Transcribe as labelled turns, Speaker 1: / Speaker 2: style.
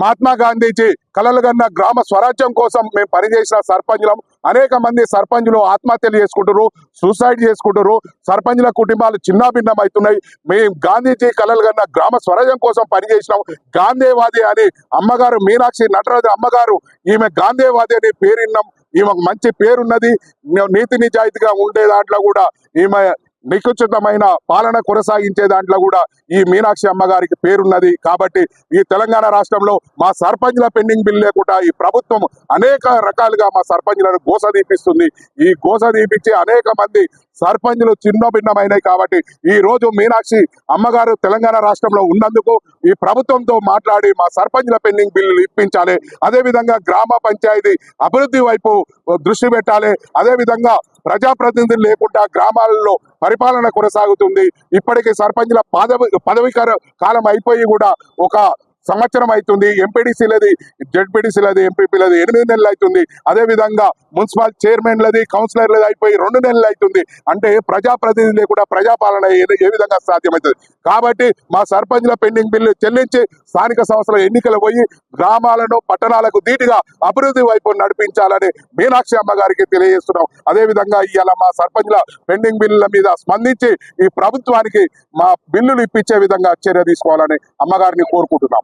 Speaker 1: మహాత్మా గాంధీజీ కలలుగన్న గ్రామ స్వరాజ్యం కోసం మేము పనిచేసిన సర్పంచులం. అనేక మంది సర్పంచులు ఆత్మహత్యలు చేసుకుంటారు సూసైడ్ చేసుకుంటారు సర్పంచుల కుటుంబాలు చిన్నాభిన్నం అవుతున్నాయి. మేము గాంధీజీ కలలు కన్న గ్రామ స్వరాజ్యం కోసం పనిచేసినాం. గాంధీవాది అని అమ్మగారు మీనాక్షి నటరాజు అమ్మగారు ఈమె గాంధీవాది అని పేరిన్నాం ఈమెకు మంచి పేరున్నది. నీతి నిజాయితీగా ఉండే దాంట్లో కూడా ఈమె నికుచితమైన పాలన కొనసాగించే దాంట్లో కూడా ఈ మీనాక్షి అమ్మగారికి పేరున్నది. కాబట్టి ఈ తెలంగాణ రాష్ట్రంలో మా సర్పంచ్ల పెండింగ్ బిల్ లేకుండా ఈ ప్రభుత్వం అనేక రకాలుగా మా సర్పంచ్లను గోస తీపిస్తుంది ఈ గోస దీపించి అనేక మంది సర్పంచ్లు చిన్న భిన్నమైనవి కాబట్టి ఈ రోజు మీనాక్షి అమ్మగారు తెలంగాణ రాష్ట్రంలో ఉన్నందుకు ఈ ప్రభుత్వంతో మాట్లాడి మా సర్పంచ్ల పెండింగ్ బిల్లులు ఇప్పించాలి. అదే విధంగా గ్రామ పంచాయతీ అభివృద్ధి వైపు దృష్టి పెట్టాలి. అదేవిధంగా ప్రజాప్రతినిధులు లేకుండా గ్రామాలలో పరిపాలన కొనసాగుతుంది. ఇప్పటికే సర్పంచ్ల పదవి పదవి కాలం అయిపోయి కూడా ఒక సంవత్సరం అవుతుంది ఎంపీడీసీలది జడ్పీడీసీలది ఎంపీపీలది ఎనిమిది నెలలు అవుతుంది. అదే విధంగా మున్సిపల్ చైర్మన్లది కౌన్సిలర్లది అయిపోయి రెండు నెలలు అవుతుంది. అంటే ప్రజాప్రతినిధి లేకుండా ప్రజాపాలన ఏ విధంగా సాధ్యమవుతుంది? కాబట్టి మా సర్పంచ్ల పెండింగ్ బిల్లు చెల్లించి స్థానిక సంస్థల ఎన్నికలు పోయి గ్రామాలను పట్టణాలకు ధీటుగా అభివృద్ధి వైపు నడిపించాలని మీనాక్షి అమ్మ గారికి తెలియజేస్తున్నాం. అదే విధంగా ఇవాళ మా సర్పంచ్ల పెండింగ్ బిల్లుల మీద స్పందించి ఈ ప్రభుత్వానికి మా బిల్లులు ఇప్పించే విధంగా చర్య తీసుకోవాలని అమ్మగారిని కోరుకుంటున్నాం.